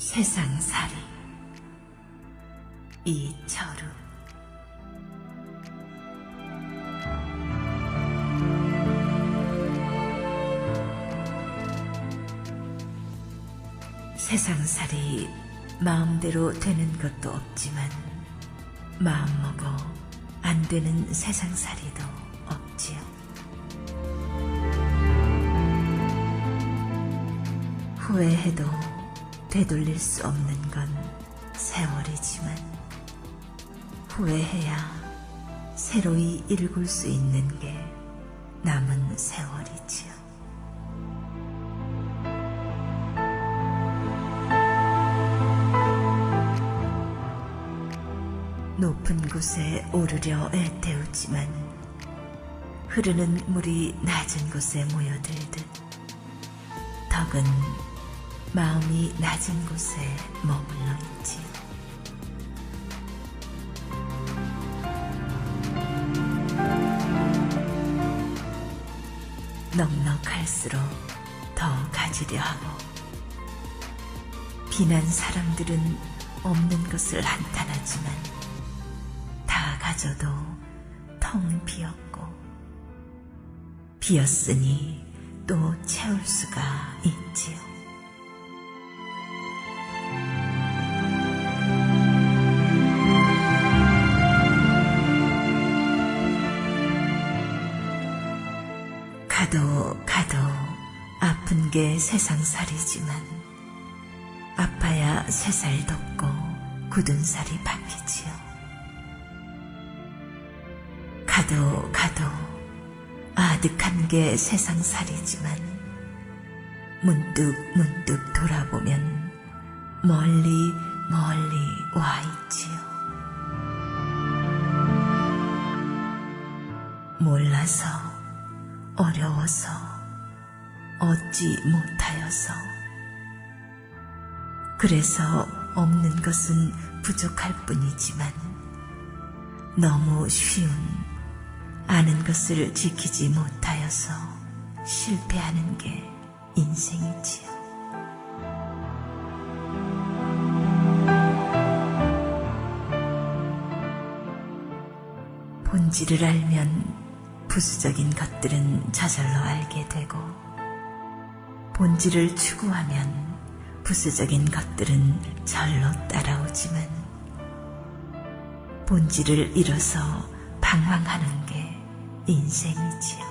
세상살이 이철우 세상살이 마음대로 되는 것도 없지만 마음먹어 안 되는 세상살이도 없지요. 후회해도 되돌릴 수 없는 건 세월이지만 후회해야 새로이 일굴 수 있는 게 남은 세월이지요. 높은 곳에 오르려 애태우지만 흐르는 물이 낮은 곳에 모여들듯 덕은 마음이 낮은 곳에 머물러 있지. 넉넉할수록 더 가지려 하고 비난 사람들은 없는 것을 한탄하지만 다 가져도 텅 비었고 비었으니 또 채울 수가 있지요. 가도 가도 아픈 게 세상살이지만 아파야 새살 돋고 굳은 살이 바뀌지요. 가도 가도 아득한 게 세상살이지만 문득 문득 돌아보면 멀리 멀리 와 있지요. 몰라서 어려워서 얻지 못하여서 그래서 없는 것은 부족할 뿐이지만 너무 쉬운 아는 것을 지키지 못하여서 실패하는 게 인생이지요. 본질을 알면 부수적인 것들은 저절로 알게 되고 본질을 추구하면 부수적인 것들은 절로 따라오지만 본질을 잃어서 방황하는 게 인생이지요.